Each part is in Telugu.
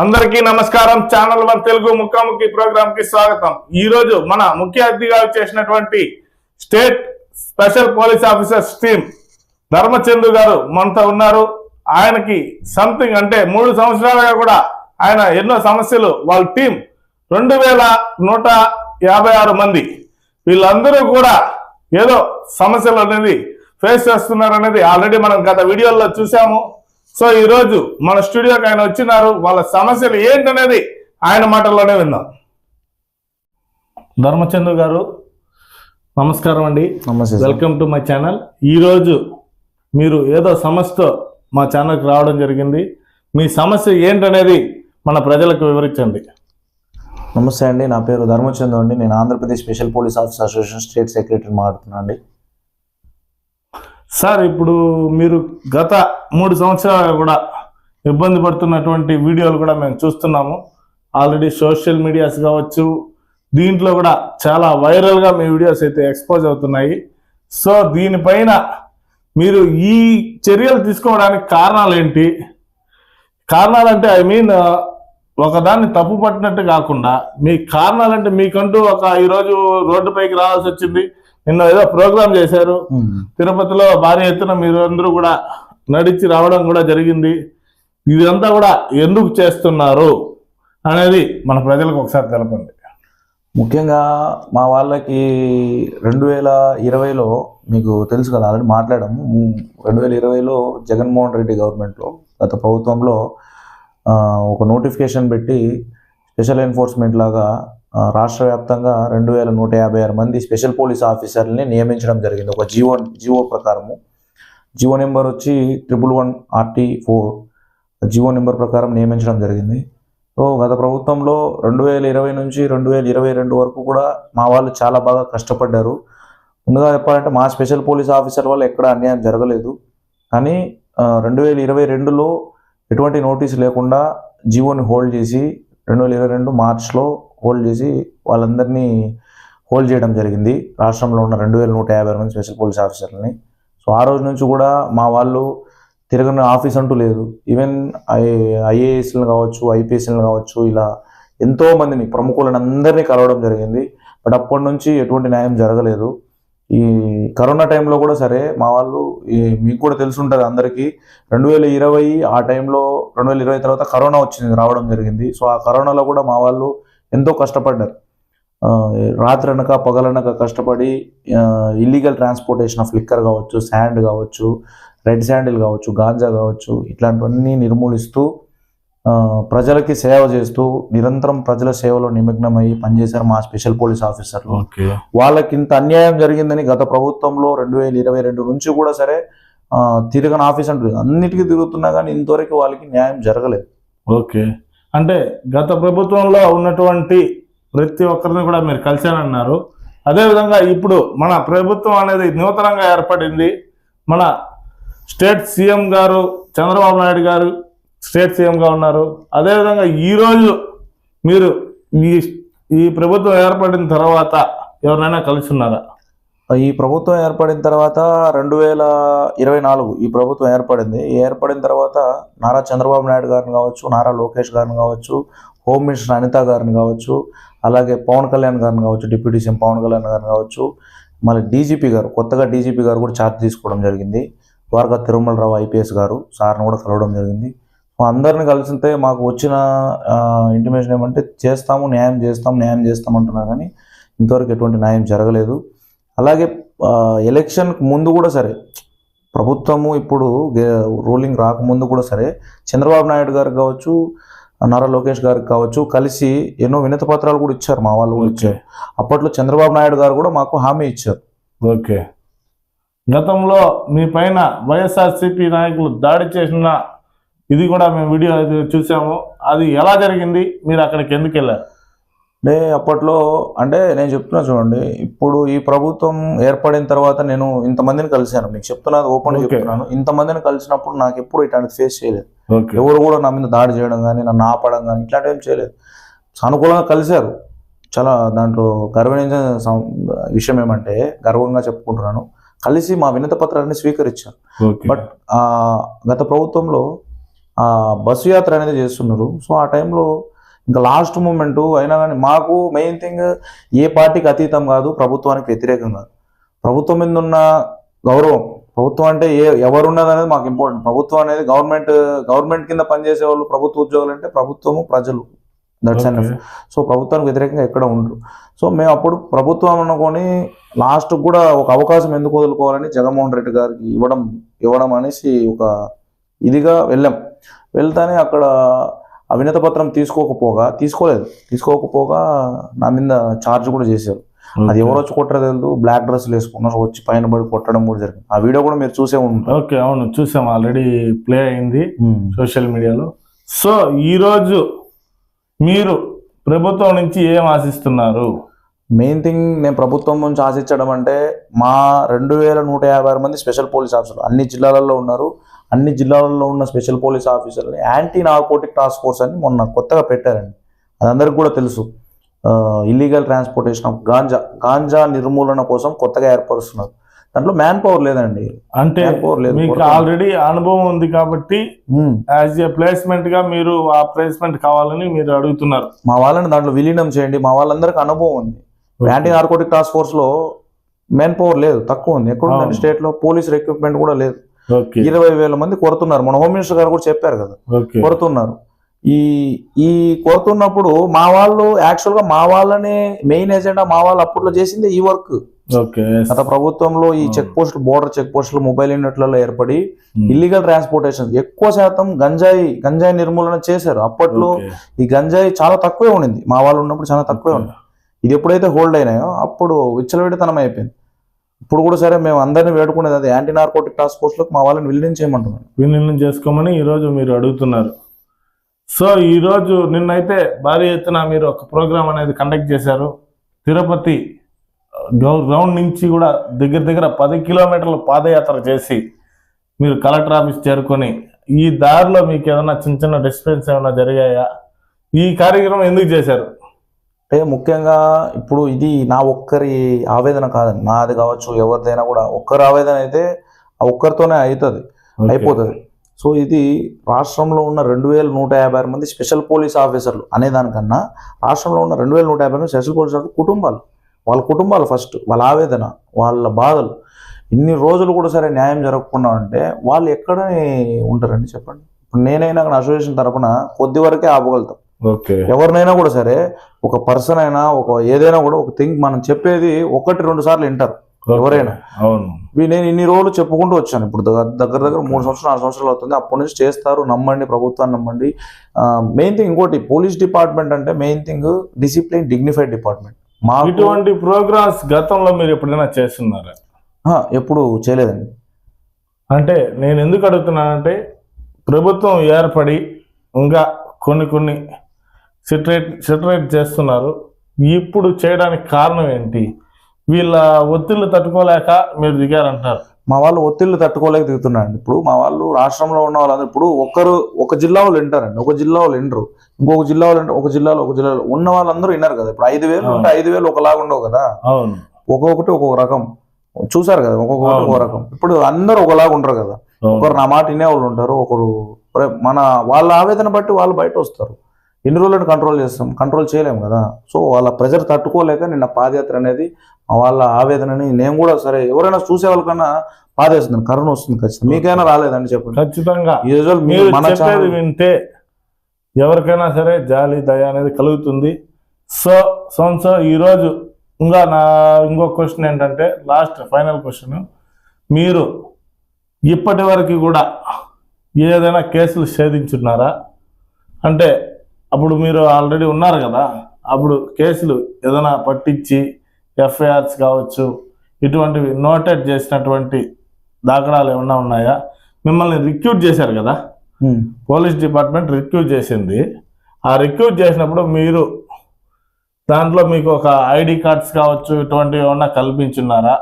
అందరికీ నమస్కారం. ఛానల్ వన్ తెలుగు ముఖాముఖి ప్రోగ్రామ్కి స్వాగతం. ఈ రోజు మన ముఖ్య అతిథిగా చేసినటువంటి state special police officers team Dharmachandu గారు మనతో ఉన్నారు. ఆయనకి సంథింగ్ అంటే మూడు సంవత్సరాలుగా కూడా ఆయన ఎన్నో సమస్యలు వాళ్ళ టీం రెండు వేల నూట యాభై ఆరు మంది. వీళ్ళందరూ కూడా ఏదో సమస్యలు అనేది ఫేస్ చేస్తున్నారు అనేది ఆల్రెడీ మనం గత వీడియోల్లో చూసాము సో ఈ రోజు మన స్టూడియోకి ఆయన వచ్చినారు. వాళ్ళ సమస్యలు ఏంటనేది ఆయన మాటల్లోనే విందాం. ధర్మచంద్ర గారు నమస్కారం అండి. నమస్తే. వెల్కమ్ టు మై ఛానల్ ఈ రోజు మీరు ఏదో సమస్యతో మా ఛానల్కి రావడం జరిగింది. మీ సమస్య ఏంటనేది మన ప్రజలకు వివరించండి. నమస్తే అండి నా పేరు ధర్మచంద్ర అండి. నేను Andhra Pradesh special police officer association state secretary మాట్లాడుతున్నాను అండి సార్ ఇప్పుడు మీరు గత మూడు సంవత్సరాలుగా కూడా ఇబ్బంది పడుతున్నటువంటి వీడియోలు కూడా మేము చూస్తున్నాము. ఆల్రెడీ సోషల్ మీడియాస్ కావచ్చు దీంట్లో కూడా చాలా వైరల్గా మీ వీడియోస్ అయితే ఎక్స్పోజ్ అవుతున్నాయి. సో దీనిపైన మీరు ఈ చర్యలు తీసుకోవడానికి కారణాలు ఏంటి? కారణాలంటే ఐ మీన్ ఒకదాన్ని తప్పు పట్టినట్టు కాకుండా మీ కారణాలంటే మీకంటూ ఒక ఈరోజు రోడ్డుపైకి రావాల్సి వచ్చింది. నిన్న ఏదో ప్రోగ్రామ్ చేశారు. తిరుపతిలో భారీ ఎత్తున మీరు అందరూ కూడా నడిచి రావడం కూడా జరిగింది. ఇదంతా కూడా ఎందుకు చేస్తున్నారు అనేది మన ప్రజలకు ఒకసారి తెలపండి. ముఖ్యంగా మా వాళ్ళకి రెండు వేల ఇరవైలో మీకు తెలుసు కదా ఆల్రెడీ మాట్లాడాము. రెండు వేల ఇరవైలో జగన్మోహన్ రెడ్డి గవర్నమెంట్లో గత ప్రభుత్వంలో ఒక నోటిఫికేషన్ పెట్టి స్పెషల్ ఎన్ఫోర్స్మెంట్ లాగా రాష్ట్ర వ్యాప్తంగా రెండు వేల నూట యాభై ఆరు మంది స్పెషల్ పోలీస్ ఆఫీసర్ని నియమించడం జరిగింది. ఒక జీవో జీవో ప్రకారము. జీవో నెంబర్ వచ్చి triple one RT four. GO number ప్రకారం నియమించడం జరిగింది. సో గత ప్రభుత్వంలో రెండు వేల ఇరవై నుంచి రెండు వేల ఇరవై రెండు వరకు కూడా మా వాళ్ళు చాలా బాగా కష్టపడ్డారు. ముందుగా చెప్పాలంటే మా స్పెషల్ పోలీస్ ఆఫీసర్ వల్ల ఎక్కడ అన్యాయం జరగలేదు. కానీ రెండు వేల ఇరవై రెండులో ఎటువంటి నోటీస్ లేకుండా జీవోని హోల్డ్ చేసి రెండు వేల ఇరవై రెండు మార్చ్లో హోల్డ్ చేసి వాళ్ళందరినీ హోల్డ్ చేయడం జరిగింది. రాష్ట్రంలో ఉన్న రెండు వేల నూట యాభై మంది స్పెషల్ పోలీస్ ఆఫీసర్లని. సో ఆ రోజు నుంచి కూడా మా వాళ్ళు తిరగని ఆఫీస్ అంటూ లేదు. ఈవెన్ ఐ ఐఏఎస్లను కావచ్చు ఐపీఎస్లను కావచ్చు ఇలా ఎంతో మందిని ప్రముఖులను అందరినీ కలవడం జరిగింది. బట్ అప్పటి నుంచి ఎటువంటి న్యాయం జరగలేదు. ఈ కరోనా టైంలో కూడా సరే మా వాళ్ళు ఈ మీకు కూడా తెలిసి ఉంటుంది అందరికీ. రెండు వేల ఇరవై ఆ టైంలో రెండు వేల ఇరవై తర్వాత కరోనా వచ్చింది రావడం జరిగింది. సో ఆ కరోనాలో కూడా మా వాళ్ళు ఎంతో కష్టపడ్డారు. రాత్రనక పగలనక కష్టపడి ఇల్లీగల్ ట్రాన్స్పోర్టేషన్ ఆఫ్ లిక్కర్ కావచ్చు శాండ్ కావచ్చు రెడ్ శాండిల్ కావచ్చు గాంజా కావచ్చు ఇట్లాంటివన్నీ నిర్మూలిస్తూ ప్రజలకి సేవ చేస్తూ నిరంతరం ప్రజల సేవలో నిమగ్నమై పనిచేశారు మా స్పెషల్ పోలీస్ ఆఫీసర్లు. ఓకే. వాళ్ళకి ఇంత అన్యాయం జరిగిందని గత ప్రభుత్వంలో రెండు వేల ఇరవై రెండు నుంచి కూడా సరే తిరగని ఆఫీస్ అంటుంది అన్నిటికీ తిరుగుతున్నా కానీ ఇంతవరకు వాళ్ళకి న్యాయం జరగలేదు. ఓకే. అంటే గత ప్రభుత్వంలో ఉన్నటువంటి ప్రతి ఒక్కరిని కూడా మీరు కలిశానన్నారు. అదేవిధంగా ఇప్పుడు మన ప్రభుత్వం అనేది నూతనంగా ఏర్పడింది. మన స్టేట్ సీఎం గారు చంద్రబాబు నాయుడు గారు స్టేట్ సీఎంగా ఉన్నారు. అదేవిధంగా ఈరోజు మీరు ఈ ఈ ప్రభుత్వం ఏర్పడిన తర్వాత ఎవరినైనా కలుసున్నారా ఈ ప్రభుత్వం ఏర్పడిన తర్వాత రెండు వేల ఇరవై నాలుగు ఈ ప్రభుత్వం ఏర్పడింది. ఏర్పడిన తర్వాత నారా చంద్రబాబు నాయుడు గారిని కావచ్చు నారా లోకేష్ గారిని కావచ్చు హోమ్ మినిస్టర్ అనిత గారిని కావచ్చు అలాగే పవన్ కళ్యాణ్ గారిని కావచ్చు డిప్యూటీ సీఎం పవన్ కళ్యాణ్ గారిని కావచ్చు మళ్ళీ డీజీపీ గారు కొత్తగా డీజీపీ గారు కూడా ఛార్జ్ తీసుకోవడం జరిగింది. ద్వారకా తిరుమలరావు ఐపీఎస్ గారు సార్ని కూడా కలవడం జరిగింది. సో అందరిని కలిసితే మాకు వచ్చిన ఇంటిమేషన్ ఏమంటే చేస్తాము న్యాయం చేస్తాం న్యాయం చేస్తాం అంటున్నారు కానీ ఇంతవరకు ఎటువంటి న్యాయం జరగలేదు. అలాగే ఆ, ఎలక్షన్కి ముందు కూడా సరే ప్రభుత్వము ఇప్పుడు రూలింగ్ రాకముందు కూడా సరే చంద్రబాబు నాయుడు గారికి కావచ్చు నారా లోకేష్ గారికి కావచ్చు కలిసి ఎన్నో వినతి పత్రాలు కూడా ఇచ్చారు మా వాళ్ళు కూడా ఇచ్చారు. అప్పట్లో చంద్రబాబు నాయుడు గారు కూడా మాకు హామీ ఇచ్చారు. ఓకే. గతంలో మీ పైన వైఎస్ఆర్సీపీ నాయకులు దాడి చేసిన ఇది కూడా మేము వీడియో చూసాము. అది ఎలా జరిగింది? మీరు అక్కడికి ఎందుకు వెళ్ళారు? అంటే అప్పట్లో అంటే నేను చెప్తున్నా చూడండి ఇప్పుడు ఈ ప్రభుత్వం ఏర్పడిన తర్వాత నేను ఇంతమందిని కలిశాను. మీకు చెప్తున్నది ఓపెన్. చెప్తున్నాను. ఇంతమందిని కలిసినప్పుడు నాకు ఎప్పుడు ఇట్లాంటిది ఫేస్ చేయలేదు. ఎవరు కూడా నా మీద దాడి చేయడం కానీ నన్ను ఆపడం కానీ ఇట్లాంటివి ఏం చేయలేదు. సానుకూలంగా కలిశారు. చాలా దాంట్లో గర్వనించిన సం- విషయం ఏమంటే గర్వంగా చెప్పుకుంటున్నాను. కలిసి మా వినతి పత్రాన్ని స్వీకరించారు. బట్ గత ప్రభుత్వంలో బస్సు యాత్ర అనేది చేస్తున్నారు. సో ఆ టైంలో ఇంకా లాస్ట్ మూమెంట్ అయినా కానీ మాకు మెయిన్ థింగ్ ఏ పార్టీకి అతీతం కాదు ప్రభుత్వానికి వ్యతిరేకం కాదు. ప్రభుత్వం మీద ఉన్న గౌరవం ప్రభుత్వం అంటే ఏ ఎవరున్నది అనేది మాకు ఇంపార్టెంట్ ప్రభుత్వం అనేది గవర్నమెంట్ గవర్నమెంట్ కింద పనిచేసే వాళ్ళు ప్రభుత్వ ఉద్యోగులు అంటే ప్రభుత్వము ప్రజలు. That's and. సో ప్రభుత్వానికి వ్యతిరేకంగా ఎక్కడ ఉండరు. సో మేము అప్పుడు ప్రభుత్వం అనుకొని లాస్ట్ కూడా ఒక అవకాశం ఎందుకు వదులుకోవాలని జగన్మోహన్ రెడ్డి గారికి ఇవ్వడం ఇవ్వడం అనేసి ఒక ఇదిగా వెళ్ళాం. వెళ్తానే అక్కడ అవినత పత్రం తీసుకోకపోగా తీసుకోలేదు. తీసుకోకపోగా నా మీద ఛార్జ్ కూడా చేశారు. అది ఎవరు వచ్చి కొట్టరో తెలియదు బ్లాక్ డ్రెస్లు వేసుకున్నారు వచ్చి పైన పడి కొట్టడం కూడా జరిగింది. ఆ వీడియో కూడా మీరు చూసే ఉంటారు. ఓకే అవును. చూసాం. ఆల్రెడీ ప్లే అయింది సోషల్ మీడియాలో సో ఈరోజు మీరు ప్రభుత్వం నుంచి ఏం ఆశిస్తున్నారు? మెయిన్ థింగ్ నేను ప్రభుత్వం నుంచి ఆశించడం అంటే మా రెండు వేల నూట యాభై ఆరు మంది స్పెషల్ పోలీస్ ఆఫీసర్లు అన్ని జిల్లాలలో ఉన్నారు. అన్ని జిల్లాలలో ఉన్న స్పెషల్ పోలీస్ ఆఫీసర్లు యాంటీ నార్కోటిక్ టాస్క్ ఫోర్స్ అని మొన్న కొత్తగా పెట్టారండి. అది అందరికి కూడా తెలుసు. Illegal transportation of ganja ganja నిర్మూలన కోసం కొత్తగా ఏర్పరుస్తున్నారు. దాంట్లో మ్యాన్ పవర్ లేదండి. అంటే మీకు. ఆల్రెడీ అనుభవం ఉంది కాబట్టి. యాజ్ ఏ ప్లేస్మెంట్గా మీరు ఆ ప్లేస్మెంట్ కావాలని మీరు అడుగుతున్నారు. మా వాళ్ళని దాంట్లో విలీనం చేయండి. మా వాళ్ళందరికీ అనుభవం ఉంది. యాంటీ నార్కోటిక్ టాస్క్ ఫోర్స్లో మెన్ పవర్ లేదు తక్కువ ఉంది. ఎక్కడ. స్టేట్లో? పోలీస్ రిక్రూట్మెంట్ కూడా లేదు. ఇరవై వేల మంది కొడుతున్నారు. మన హోమ్ మినిస్టర్ గారు కూడా చెప్పారు కదా. కొడుతున్నారు. ఈ ఈ కొడుతున్నప్పుడు మా వాళ్ళు యాక్చువల్గా మా వాళ్ళని మెయిన్ ఎజెండా మా వాళ్ళు అప్పట్లో చేసింది ఈ వర్క్ గత ప్రభుత్వంలో ఈ. చెక్ పోస్ట్ బోర్డర్ చెక్ పోస్టులు మొబైల్ యూనిట్లలో ఏర్పడి ఇల్లీగల్ ట్రాన్స్పోర్టేషన్ ఎక్కువ శాతం గంజాయి గంజాయి నిర్మూలన చేశారు. అప్పట్లో ఈ గంజాయి చాలా తక్కువే ఉండింది. మా వాళ్ళు ఉన్నప్పుడు చాలా తక్కువే ఉంది ఇది ఎప్పుడైతే హోల్డ్ అయినాయో అప్పుడు విచ్చలవిడితనం అయిపోయింది. ఇప్పుడు కూడా సరే మేము అందరిని వేడుకునేది అది. యాంటీ నార్కోటిక్ టాస్క్ ఫోర్స్లోకి మా వాళ్ళని విలీనం చేయమంటున్నాను. విలీనం చేసుకోమని ఈరోజు మీరు అడుగుతున్నారు. సో ఈరోజు నిన్నైతే భారీ ఎత్తున మీరు ఒక ప్రోగ్రామ్ అనేది కండక్ట్ చేశారు. తిరుపతి గ్రౌండ్ నుంచి కూడా దగ్గర దగ్గర పది కిలోమీటర్ల పాదయాత్ర చేసి మీరు కలెక్టర్ ఆఫీస్ చేరుకొని ఈ దారిలో మీకు ఏదైనా చిన్న చిన్న డిస్పెన్స్ ఏమైనా జరిగాయా? ఈ కార్యక్రమం ఎందుకు చేశారు? అంటే ముఖ్యంగా ఇప్పుడు ఇది నా ఒక్కరి ఆవేదన కాదండి. నాది కావచ్చు ఎవరిదైనా కూడా ఒక్కరి ఆవేదన అయితే ఆ ఒక్కరితోనే అవుతుంది అయిపోతుంది. సో ఇది రాష్ట్రంలో ఉన్న రెండు వేల నూట యాభై ఆరు మంది స్పెషల్ పోలీస్ ఆఫీసర్లు అనేదానికన్నా రాష్ట్రంలో ఉన్న రెండు వేల నూట యాభై మంది స్పెషల్ పోలీస్ ఆఫీసర్లు కుటుంబాలు. వాళ్ళ కుటుంబాలు ఫస్ట్ వాళ్ళ ఆవేదన వాళ్ళ బాధలు. ఇన్ని రోజులు కూడా సరే న్యాయం జరగకుండా ఉంటే వాళ్ళు ఎక్కడ ఉంటారండి చెప్పండి? ఇప్పుడు నేనైనా అసోసియేషన్ తరపున కొద్ది వరకే ఆపగలుగుతాం. ఎవరినైనా కూడా సరే ఒక పర్సన్ అయినా ఒక ఏదైనా కూడా ఒక థింగ్ మనం చెప్పేది ఒకటి రెండు సార్లు వింటారు. ఎవరైనా. అవును. నేను ఇన్ని రోజులు చెప్పుకుంటూ వచ్చాను. ఇప్పుడు దగ్గర దగ్గర మూడు సంవత్సరాలు నాలుగు సంవత్సరాలు అవుతుంది. అప్పటి నుంచి చేస్తారు నమ్మండి ప్రభుత్వాన్ని నమ్మండి. మెయిన్ థింగ్ ఇంకోటి పోలీస్ డిపార్ట్మెంట్ అంటే main thing discipline dignified department. మాకు ఇటువంటి ప్రోగ్రామ్స్ గతంలో మీరు ఎప్పుడైనా చేస్తున్నారా? ఎప్పుడు చేయలేదండి. అంటే నేను ఎందుకు అడుగుతున్నానంటే ప్రభుత్వం ఏర్పడి ఇంకా కొన్ని కొన్ని సెటరేట్ సెటరేట్ చేస్తున్నారు. ఇప్పుడు చేయడానికి కారణం ఏంటి? వీళ్ళ ఒత్తిళ్ళు తట్టుకోలేక మీరు దిగారంటున్నారు. మా వాళ్ళు ఒత్తిళ్ళు తట్టుకోలేక దిగుతున్నారండి. ఇప్పుడు మా వాళ్ళు రాష్ట్రంలో ఉన్న వాళ్ళందరూ ఇప్పుడు ఒకరు ఒక జిల్లా వాళ్ళు వింటారండి. ఒక జిల్లా వాళ్ళు వినరు. ఇంకొక జిల్లా వాళ్ళు ఒక జిల్లాలో ఒక జిల్లాలో ఉన్న వాళ్ళందరూ విన్నారు కదా. ఇప్పుడు ఐదు వేలు ఉంటే ఐదు వేలు ఒకలాగా ఉండవు కదా. అవును. ఒక్కొక్కటి ఒక్కొక్క రకం. చూసారు కదా ఒక్కొక్కటి ఒక్కొక్క. రకం. ఇప్పుడు అందరూ ఒకలాగా ఉండరు కదా. ఒకరు నా మాట వినే వాళ్ళు ఉంటారు ఒకరు మన వాళ్ళ ఆవేదన బట్టి వాళ్ళు బయట వస్తారు. ఎన్ని రోజులను కంట్రోల్ చేస్తాం? కంట్రోల్ చేయలేము కదా. సో వాళ్ళ ప్రెజర్ తట్టుకోలేక నిన్న పాదయాత్ర అనేది వాళ్ళ ఆవేదనని నేను కూడా సరే ఎవరైనా చూసే వాళ్ళకన్నా పాదేస్తుంది కరుణ వస్తుంది ఖచ్చితంగా. మీకైనా రాలేదండి చెప్పండి. ఖచ్చితంగా. ఈ రోజు మీరు మన చెప్పేది వింటే ఎవరికైనా సరే జాలి దయ అనేది కలుగుతుంది. సో సో ఈరోజు ఇంకా నా ఇంకో క్వశ్చన్ ఏంటంటే లాస్ట్ ఫైనల్ క్వశ్చన్ మీరు ఇప్పటి వరకు కూడా ఏదైనా కేసులు ఛేదించున్నారా? అంటే అప్పుడు మీరు ఆల్రెడీ ఉన్నారు కదా. అప్పుడు కేసులు ఏదైనా పట్టించి ఎఫ్ఐఆర్స్ కావచ్చు ఇటువంటివి నోటెడ్ చేసినటువంటి దాఖలాలు ఏమన్నా ఉన్నాయా? మిమ్మల్ని రిక్రూట్ చేశారు కదా. పోలీస్ డిపార్ట్మెంట్ రిక్రూట్ చేసింది. ఆ రిక్రూట్ చేసినప్పుడు మీరు దాంట్లో మీకు ఒక ఐడి కార్డ్స్ కావచ్చు ఇటువంటివి ఏమన్నా కల్పించున్నారా?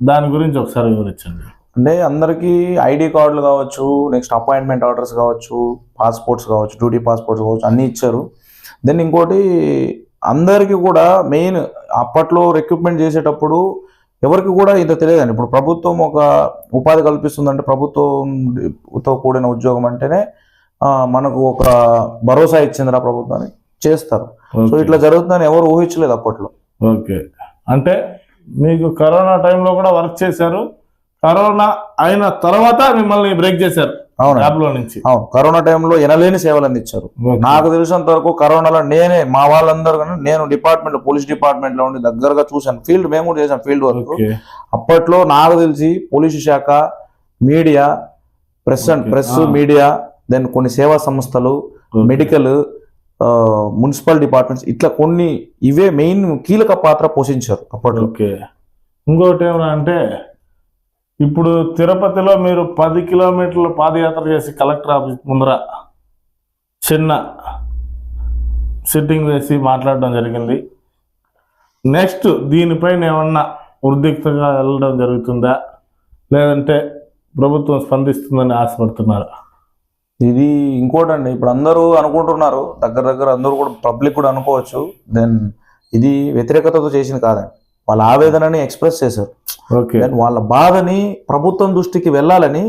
దాని గురించి ఒకసారి వివరించండి. అంటే అందరికీ ఐడి కార్డులు కావచ్చు నెక్స్ట్ అపాయింట్మెంట్ ఆర్డర్స్ కావచ్చు పాస్పోర్ట్స్ కావచ్చు డ్యూటీ పాస్పోర్ట్స్ కావచ్చు అన్నీ ఇచ్చారు. దెన్ ఇంకోటి అందరికీ కూడా మెయిన్ అప్పట్లో రిక్రూట్మెంట్ చేసేటప్పుడు ఎవరికి కూడా ఇంత తెలియదండి. ఇప్పుడు ప్రభుత్వం ఒక ఉపాధి కల్పిస్తుందంటే ప్రభుత్వంతో కూడిన ఉద్యోగం అంటేనే మనకు ఒక భరోసా ఇచ్చిందిరా ప్రభుత్వాన్ని చేస్తారు. సో. ఇట్లా జరుగుతుందని ఎవరు ఊహించలేదు అప్పట్లో. ఓకే. అంటే మీకు కరోనా టైంలో కూడా వర్క్ చేశారు. కరోనా అయిన తర్వాత మిమ్మల్ని బ్రేక్ చేశారు అవును నుంచి అవును కరోనా టైంలో ఎనలేని సేవలు అందించారు. నాకు తెలిసినంత వరకు కరోనాలో నేనే మా వాళ్ళందరూ నేను డిపార్ట్మెంట్ పోలీస్ డిపార్ట్మెంట్లో ఉండి దగ్గరగా చూశాను ఫీల్డ్ మేము కూడా చేసాం ఫీల్డ్ వర్క్ అప్పట్లో నాకు తెలిసి పోలీసు శాఖ media press and. Press. Media then కొన్ని సేవా సంస్థలు. మెడికల్ మున్సిపల్ డిపార్ట్మెంట్స్ ఇట్లా కొన్ని ఇవే మెయిన్ కీలక పాత్ర పోషించారు అప్పట్లో ఇంకోటి ఏమన్నా అంటే ఇప్పుడు తిరుపతిలో మీరు పది కిలోమీటర్లు పాదయాత్ర చేసి కలెక్టర్ ఆఫీస్ ముందర చిన్న సిట్టింగ్ వేసి మాట్లాడడం జరిగింది. నెక్స్ట్ దీనిపైన ఏమన్నా ఉద్రిక్తంగా వెళ్ళడం జరుగుతుందా? లేదంటే ప్రభుత్వం స్పందిస్తుందని ఆశపడుతున్నారు. ఇది ఇంకోటండి ఇప్పుడు అందరూ అనుకుంటున్నారు దగ్గర దగ్గర అందరూ కూడా పబ్లిక్ కూడా అనుకోవచ్చు. దెన్ ఇది వ్యతిరేకతతో చేసింది కాదండి. వాళ్ళ ఆవేదనని ఎక్స్ప్రెస్ చేశారు. ఓకే వాళ్ళ బాధని ప్రభుత్వం దృష్టికి వెళ్ళాలని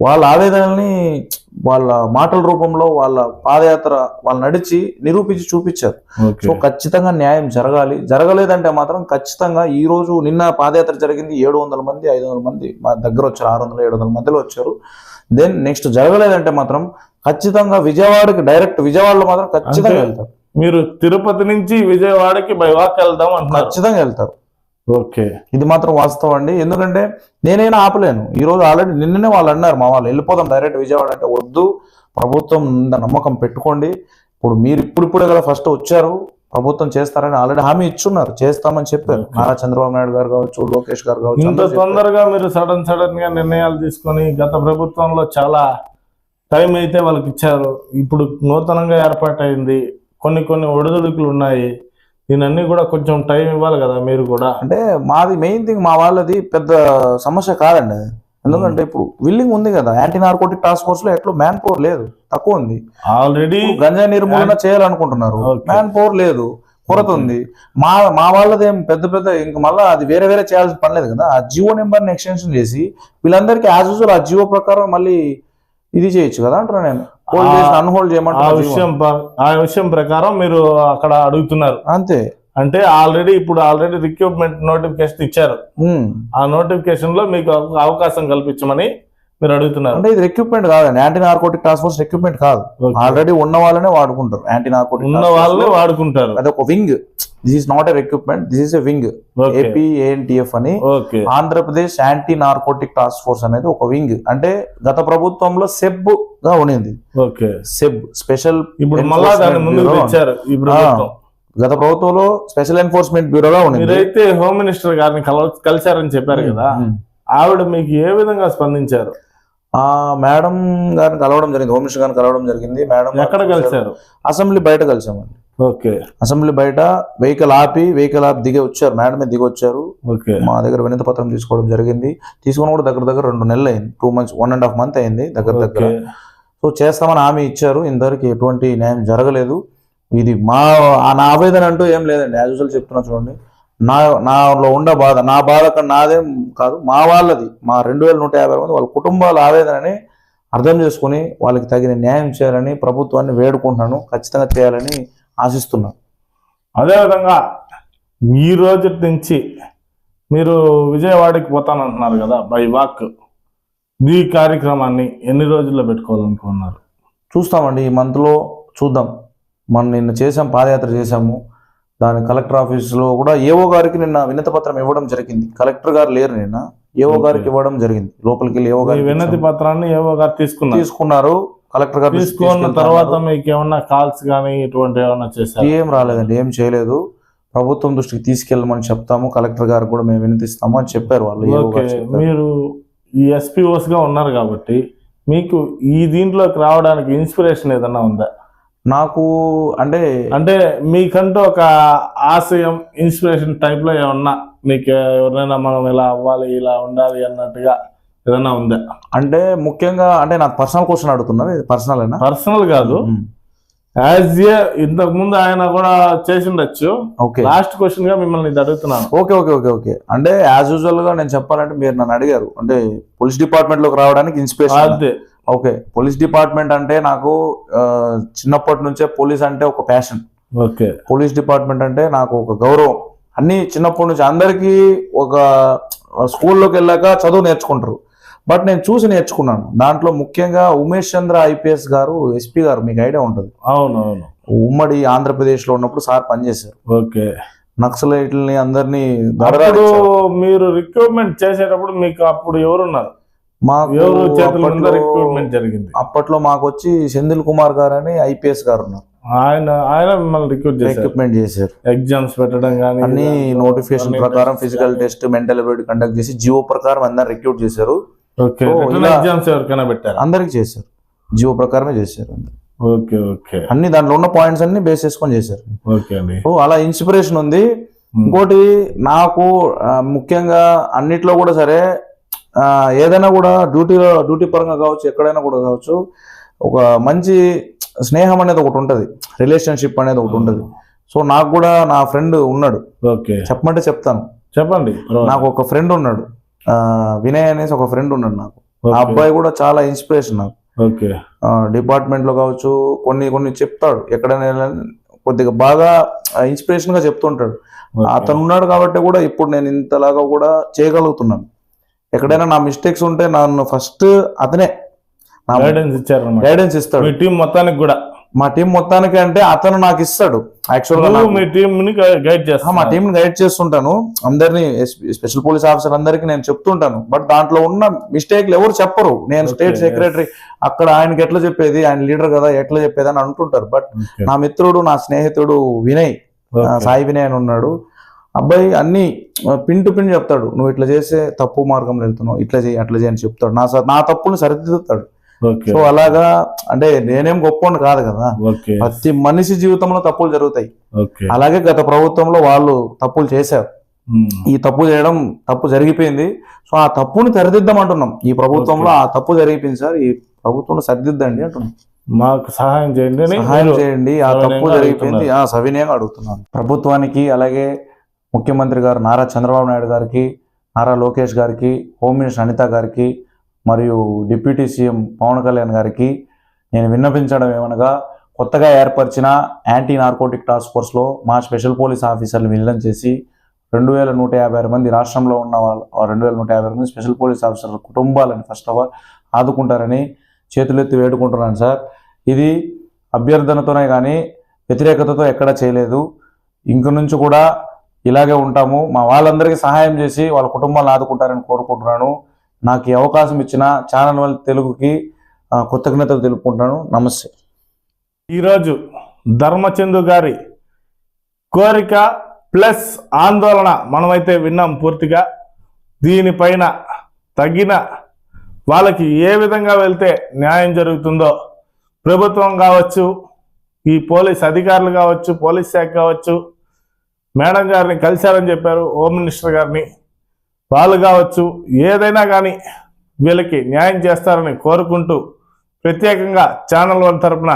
వాళ్ళ ఆవేదనని వాళ్ళ మాటల రూపంలో వాళ్ళ పాదయాత్ర వాళ్ళు నడిచి నిరూపించి చూపించారు. సో ఖచ్చితంగా న్యాయం జరగాలి. జరగలేదంటే మాత్రం ఖచ్చితంగా ఈ రోజు నిన్న పాదయాత్ర జరిగింది ఏడు వందల మంది ఐదు వందల మంది మా దగ్గర వచ్చారు ఆరు వందల ఏడు వందల మందిలో వచ్చారు. దెన్ నెక్స్ట్ జరగలేదంటే మాత్రం ఖచ్చితంగా విజయవాడకి డైరెక్ట్ విజయవాడలో మాత్రం ఖచ్చితంగా వెళ్తారు. మీరు తిరుపతి నుంచి విజయవాడకి బై వాక్ వెళ్దాం ఖచ్చితంగా వెళ్తారు. ఓకే. ఇది మాత్రం వాస్తవం అండి. ఎందుకంటే నేనైనా ఆపలేను. ఈ రోజు ఆల్రెడీ నిన్ననే వాళ్ళు అన్నారు మా వాళ్ళు వెళ్ళిపోదాం డైరెక్ట్ విజయవాడ అంటే వద్దు. ప్రభుత్వం నమ్మకం పెట్టుకోండి. ఇప్పుడు మీరు ఇప్పుడు ఇప్పుడే కదా ఫస్ట్ వచ్చారు. ప్రభుత్వం చేస్తారని ఆల్రెడీ హామీ ఇచ్చున్నారు. చేస్తామని చెప్పారు. నారా చంద్రబాబు నాయుడు గారు కావచ్చు లోకేష్ గారు కావచ్చు ఇంత. తొందరగా మీరు సడన్ సడన్గా నిర్ణయాలు తీసుకొని గత ప్రభుత్వంలో చాలా టైం అయితే వాళ్ళకి ఇచ్చారు. ఇప్పుడు నూతనంగా ఏర్పాటైంది. కొన్ని కొన్ని ఒడిదుడుకులు ఉన్నాయి. దీనన్నీ కూడా కొంచెం టైం ఇవ్వాలి కదా మీరు కూడా. అంటే మాది మెయిన్ థింగ్ మా వాళ్ళది పెద్ద సమస్య కాదండి. ఎందుకంటే ఇప్పుడు విల్లింగ్ ఉంది కదా. యాంటీ నార్కోటిక్ టాస్క్ ఫోర్స్లో ఎట్లా మ్యాన్ పవర్ లేదు. తక్కువ ఉంది. ఆల్రెడీ గంజా నిర్మూలన చేయాలనుకుంటున్నారు. మ్యాన్ పవర్ లేదు. కొరత. ఉంది. మా మా వాళ్ళది ఏం పెద్ద పెద్ద ఇంక మళ్ళీ అది వేరే వేరే చేయాల్సిన పని లేదు కదా. ఆ జియో నెంబర్ని ఎక్స్టెన్షన్ చేసి వీళ్ళందరికీ యాజ్ యూజువల్ ఆ జియో ప్రకారం మళ్ళీ ఇది చేయొచ్చు కదా అంటున్నా నేను. హోల్డ్ ఆ- చేసి అన్హోల్డ్ ఆ చేయమంటారు విషయం ఆ విషయం ప్రకారం మీరు అక్కడ అడుగుతున్నారు. అంతే. అంటే ఆల్రెడీ ఇప్పుడు ఆల్రెడీ రిక్రూట్మెంట్ నోటిఫికేషన్ ఇచ్చారు. ఉమ్. ఆ నోటిఫికేషన్లో మీకు అవకాశం కల్పించమని మీరు అడుగుతున్నారు. అంటే ఇది రిక్రూట్మెంట్ కాదండి. Anti narcotic task force recruitment కాదు. ఆల్రెడీ ఉన్న వాళ్ళనే వాడుకుంటారు. యాంటీ నార్కోటిక్ ఉన్న వాళ్ళే వాడుకుంటారు. అది ఒక wing this is not a recruitment this is a wing okay AP ANTF అని. Andhra Pradesh anti narcotic task force అనేది ఒక వింగ్ అంటే గత ప్రభుత్వంలో సెబ్గా ఉండింది ఓకే సెబ్ స్పెషల్ ఇప్పుడు మళ్ళా గత ప్రభుత్వంలో స్పెషల్ ఎన్ఫోర్స్మెంట్ బ్యూరోగా ఉండింది మీరైతే హోమ్ మినిస్టర్ గారిని కల కలిశారని చెప్పారు కదా. ఆవిడ మీకు ఏ విధంగా స్పందించారు? ఆ మేడం గారిని కలవడం జరిగింది. హోమ్ మినిస్టర్ గారిని కలవడం జరిగింది. మేడం ఎక్కడ కలిశారు. అసెంబ్లీ బయట కలిసామండి ఓకే. అసెంబ్లీ బయట వెహికల్ ఆపి వెహికల్ ఆపి దిగి వచ్చారు. మేడమే దిగి వచ్చారు. ఓకే. మా దగ్గర వినతి పత్రం తీసుకోవడం జరిగింది. తీసుకుని కూడా దగ్గర దగ్గర రెండు నెలలు అయింది. Two months one and half month అయింది దగ్గర దగ్గర. సో చేస్తామని హామీ ఇచ్చారు. ఇంతవరకు ఎటువంటి న్యాయం జరగలేదు. ఇది మా ఆ నా ఆవేదన అంటూ ఏం లేదండి. యాజ్ యూజువల్ చెప్తున్నా చూడండి. నా నాలో ఉండే బాధ నా బాధ అక్కడ నాదేం కాదు. మా వాళ్ళది. మా రెండు వేల నూట యాభై మంది వాళ్ళ కుటుంబాల ఆవేదనని అర్థం చేసుకుని వాళ్ళకి తగిన న్యాయం చేయాలని ప్రభుత్వాన్ని వేడుకుంటున్నాను. ఖచ్చితంగా చేయాలని ఆశిస్తున్నాను అదేవిధంగా ఈ రోజు నుంచి మీరు విజయవాడకి పోతానంటున్నారు కదా బై వాక్. ఈ కార్యక్రమాన్ని ఎన్ని రోజుల్లో పెట్టుకోవాలనుకున్నారు? చూస్తామండి ఈ మంత్లో చూద్దాం. మనం నిన్న చేసాం పాదయాత్ర చేశాము. దాని కలెక్టర్ ఆఫీస్లో కూడా ఏఓ గారికి నిన్న వినతి పత్రం ఇవ్వడం జరిగింది. కలెక్టర్ గారు లేరు నిన్న. Okay. గారికి ఇవ్వడం జరిగింది. లోపలికి వెళ్ళి ఏఓ ఈ గారికి వినతి. పత్రాన్ని ఏవో గారు తీసుకున్నారు. తీసుకున్నారు. కలెక్టర్ గారు తీసుకున్న తర్వాత మీకు ఏమన్నా కాల్స్ కానీ ఇటువంటి ఏమన్నా చేశారు? ఏం రాలేదండి ఏం చేయలేదు. ప్రభుత్వం దృష్టికి తీసుకెళ్ళమని చెప్తాము కలెక్టర్ గారు కూడా మేము వినతిస్తాము అని చెప్పారు వాళ్ళు. మీరు ఈ ఎస్పీఓస్గా ఉన్నారు కాబట్టి మీకు ఈ దీంట్లోకి రావడానికి ఇన్స్పిరేషన్ ఏదన్నా ఉందా? నాకు అంటే అంటే మీకంటూ ఒక ఆశయం ఇన్స్పిరేషన్ టైప్లో ఏమన్నా? మీకు ఎవరైనా మనం ఇలా అవ్వాలి ఇలా ఉండాలి అన్నట్టుగా ఏదన్నా ఉందా? అంటే ముఖ్యంగా అంటే నాకు పర్సనల్ క్వశ్చన్ అడుగుతున్నారు ఇది పర్సనల్ అయినా పర్సనల్ కాదు. యాజ్ ఏ ఇంతకు ముందు ఆయన కూడా చేసిండొచ్చు. ఓకే. లాస్ట్ క్వశ్చన్గా మిమ్మల్ని ఇది అడుగుతున్నాను. Okay okay okay okay. అంటే యాజ్ యూజువల్గా నేను చెప్పాలంటే మీరు నన్ను అడిగారు. అంటే పోలీస్ డిపార్ట్మెంట్లోకి రావడానికి ఇన్స్పిరేషన్ అదే. ఓకే. పోలీస్ డిపార్ట్మెంట్ అంటే నాకు చిన్నప్పటి నుంచే పోలీస్ అంటే ఒక ప్యాషన్ ఓకే. పోలీస్ డిపార్ట్మెంట్ అంటే నాకు ఒక గౌరవం. అన్ని చిన్నప్పటి నుంచి అందరికీ ఒక స్కూల్లోకి వెళ్ళాక చదువు నేర్చుకుంటారు. బట్ నేను చూసి నేర్చుకున్నాను. దాంట్లో ముఖ్యంగా ఉమేష్ చంద్ర ఐపీఎస్ గారు ఎస్పీ గారు మీకు ఐడియా ఉంటుంది. అవును అవును ఉమ్మడి ఆంధ్రప్రదేశ్లో ఉన్నప్పుడు సార్ పనిచేశారు. ఓకే. నక్సలైట్లని అందరినీ. మీరు రిక్రూట్మెంట్ చేసేటప్పుడు మీకు అప్పుడు ఎవరున్నారు? మాకు రిక్రూట్మెంట్ జరిగింది? అప్పట్లో మాకు వచ్చి సెంధిల్ కుమార్ గారు అని ఐపీఎస్ గారు ఉన్నారు. ఆయన ఆయన మిమ్మల్ని రిక్రూట్ ఎక్విప్మెంట్ చేశారు. ఎగ్జామ్స్ పెట్టడం కానీ అన్ని నోటిఫికేషన్ ప్రకారం physical test mental ability conduct చేసి జియో ప్రకారం అందరు రిక్రూట్ చేశారు. ఎగ్జామ్స్ ఎవరికైనా పెట్టారా? అందరికి చేశారు. జియో ప్రకారమే చేశారు అందరు. Okay okay. అన్ని దాంట్లో ఉన్న పాయింట్స్ అన్ని బేస్ చేసుకొని చేశారు. ఓకే అండి. ఓ అలా ఇన్స్పిరేషన్ ఉంది. ఇంకోటి నాకు ముఖ్యంగా అన్నిట్లో కూడా సరే ఏదైనా కూడా డ్యూటీలో డ్యూటీ పరంగా కావచ్చు ఎక్కడైనా కూడా కావచ్చు ఒక మంచి స్నేహం అనేది ఒకటి ఉంటుంది. రిలేషన్షిప్ అనేది ఒకటి ఉంటుంది. సో నాకు కూడా నా ఫ్రెండ్ ఉన్నాడు. ఓకే. చెప్పమంటే చెప్తాను. చెప్పండి నాకు ఒక ఫ్రెండ్ ఉన్నాడు. వినయ్ అనేసి ఒక ఫ్రెండ్ ఉన్నాడు నాకు. ఆ. అబ్బాయి కూడా చాలా ఇన్స్పిరేషన్ నాకు. ఓకే. డిపార్ట్మెంట్లో కావచ్చు కొన్ని కొన్ని చెప్తాడు. ఎక్కడైనా కొద్దిగా బాగా ఇన్స్పిరేషన్గా చెప్తుంటాడు. అతను ఉన్నాడు కాబట్టి కూడా ఇప్పుడు నేను ఇంతలాగా కూడా చేయగలుగుతున్నాను. ఎక్కడైనా నా మిస్టేక్స్ ఉంటే నన్ను ఫస్ట్ అతనే నా గైడెన్స్ ఇచ్చారన్నమాట. గైడెన్స్ ఇస్తాడు. టీం మొత్తానికి కూడా. మా టీం మొత్తానికి అంటే అతను నాకు ఇస్తాడు. యాక్చువల్గా నువ్వు నాకు- మీ టీం ని గైడ్ ఆ, చేస్తా మా టీం గైడ్ చేస్తుంటాను. అందరినీ స్పెషల్ పోలీస్ ఆఫీసర్ అందరికి నేను చెప్తుంటాను. బట్ దాంట్లో ఉన్న మిస్టేక్లు ఎవరు చెప్పరు. నేను స్టేట్. సెక్రటరీ అక్కడ ఆయనకి ఎట్లా చెప్పేది ఆయన లీడర్ కదా ఎట్లా చెప్పేది అని అంటుంటారు. బట్ నా మిత్రుడు నా స్నేహితుడు వినయ్ సాయి వినయ్ అని ఉన్నాడు. అబ్బాయి అన్ని పిన్ టు పిన్ చెప్తాడు. నువ్వు ఇట్లా చేస్తే తప్పు మార్గంలో వెళ్తున్నావు. ఇట్లా చేయి అట్లా చేయి అని చెప్తాడు. నా నా తప్పుని సరిదిద్దుతాడు. సో అలాగా అంటే నేనేం గొప్ప కాదు కదా. ప్రతి మనిషి జీవితంలో తప్పులు జరుగుతాయి. అలాగే గత ప్రభుత్వంలో వాళ్ళు తప్పులు చేశారు. ఈ తప్పు చేయడం తప్పు జరిగిపోయింది. సో ఆ తప్పుని సరిదిద్దామంటున్నాం. ఈ ప్రభుత్వంలో ఆ తప్పు జరిగిపోయింది సార్. ఈ ప్రభుత్వంలో సరిదిద్దండి అంటున్నాం. మాకు సహాయం చేయండి. సహాయం చేయండి. ఆ తప్పు జరిగిపోయింది. ఆ సవినయంగా అడుగుతున్నాను. ప్రభుత్వానికి అలాగే ముఖ్యమంత్రి గారు నారా చంద్రబాబు నాయుడు గారికి నారా లోకేష్ గారికి హోమ్ మినిస్టర్ అనిత గారికి మరియు డిప్యూటీ సీఎం పవన్ కళ్యాణ్ గారికి నేను విన్నపించడం ఏమనగా కొత్తగా ఏర్పరిచిన యాంటీ నార్కోటిక్ టాస్క్ ఫోర్స్లో మా స్పెషల్ పోలీస్ ఆఫీసర్లు విలీనం చేసి రెండు వేల నూట యాభై ఆరు మంది రాష్ట్రంలో ఉన్న వాళ్ళు రెండు వేల నూట యాభై ఆరు మంది స్పెషల్ పోలీస్ ఆఫీసర్ల కుటుంబాలని ఫస్ట్ ఆఫ్ ఆల్ ఆదుకుంటారని చేతులెత్తి వేడుకుంటున్నాను సార్. ఇది అభ్యర్థనతోనే కానీ వ్యతిరేకతతో ఎక్కడా చేయలేదు. ఇంక నుంచి కూడా ఇలాగే ఉంటాము. మా వాళ్ళందరికీ సహాయం చేసి వాళ్ళ కుటుంబాలను ఆదుకుంటారని కోరుకుంటున్నాను. నాకు ఈ అవకాశం ఇచ్చిన ఛానల్ వల్ల తెలుగుకి కృతజ్ఞతలు తెలుపుకుంటున్నాను. నమస్తే. ఈరోజు ధర్మచందు గారి కోరిక ప్లస్ ఆందోళన మనమైతే విన్నాం పూర్తిగా. దీనిపైన తగిన వాళ్ళకి ఏ విధంగా వెళ్తే న్యాయం జరుగుతుందో ప్రభుత్వం కావచ్చు ఈ పోలీస్ అధికారులు కావచ్చు పోలీస్ శాఖ కావచ్చు మేడం గారిని కలిశారని చెప్పారు హోమ్ మినిస్టర్ గారిని. వాళ్ళు కావచ్చు ఏదైనా కానీ వీళ్ళకి న్యాయం చేస్తారని కోరుకుంటూ ప్రత్యేకంగా ఛానల్ వన్ తరపున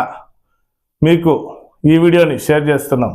మీకు ఈ వీడియోని షేర్ చేస్తున్నాం.